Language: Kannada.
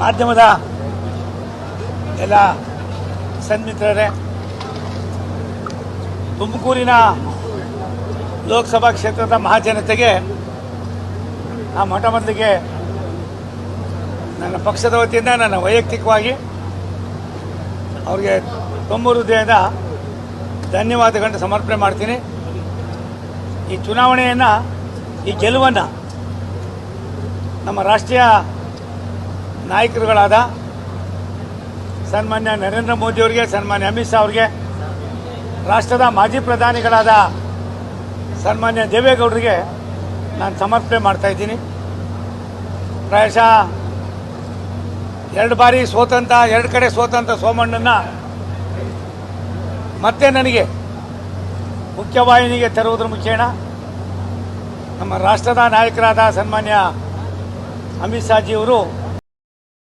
ಮಾಧ್ಯಮದ ಎಲ್ಲ ಸನ್ಮಿತ್ರರೇ, ತುಮಕೂರಿನ ಲೋಕಸಭಾ ಕ್ಷೇತ್ರದ ಮಹಾಜನತೆಗೆ ಆ ಮೊಟ್ಟ ಮೊದಲಿಗೆ ನನ್ನ ಪಕ್ಷದ ವತಿಯಿಂದ, ನನ್ನ ವೈಯಕ್ತಿಕವಾಗಿ ಅವ್ರಿಗೆ ತುಂಬ ಹೃದಯದ ಧನ್ಯವಾದಗಳನ್ನು ಸಮರ್ಪಣೆ ಮಾಡ್ತೀನಿ. ಈ ಚುನಾವಣೆಯನ್ನು, ಈ ಗೆಲುವನ್ನು ನಮ್ಮ ರಾಷ್ಟ್ರೀಯ ನಾಯಕರುಗಳಾದ ಸನ್ಮಾನ್ಯ ನರೇಂದ್ರ ಮೋದಿ ಅವರಿಗೆ, ಸನ್ಮಾನ್ಯ ಅಮಿತ್ ಶಾ ಅವರಿಗೆ, ರಾಷ್ಟ್ರದ ಮಾಜಿ ಪ್ರಧಾನಿಗಳಾದ ಸನ್ಮಾನ್ಯ ದೇವೇಗೌಡರಿಗೆ ನಾನು ಸಮರ್ಪಣೆ ಮಾಡ್ತಾ ಇದ್ದೀನಿ. ಪ್ರಾಯಶಃ ಎರಡು ಬಾರಿ ಸೋತಂತ ಎರಡು ಕಡೆ ಸೋತಂತ ಸೋಮಣ್ಣನ ಮತ್ತೆ ನನಗೆ ಮುಖ್ಯವಾಹಿನಿಗೆ ತರುವುದ್ರ ಮುಖೇನ ನಮ್ಮ ರಾಷ್ಟ್ರದ ನಾಯಕರಾದ ಸನ್ಮಾನ್ಯ ಅಮಿತ್ ಶಾಜಿಯವರು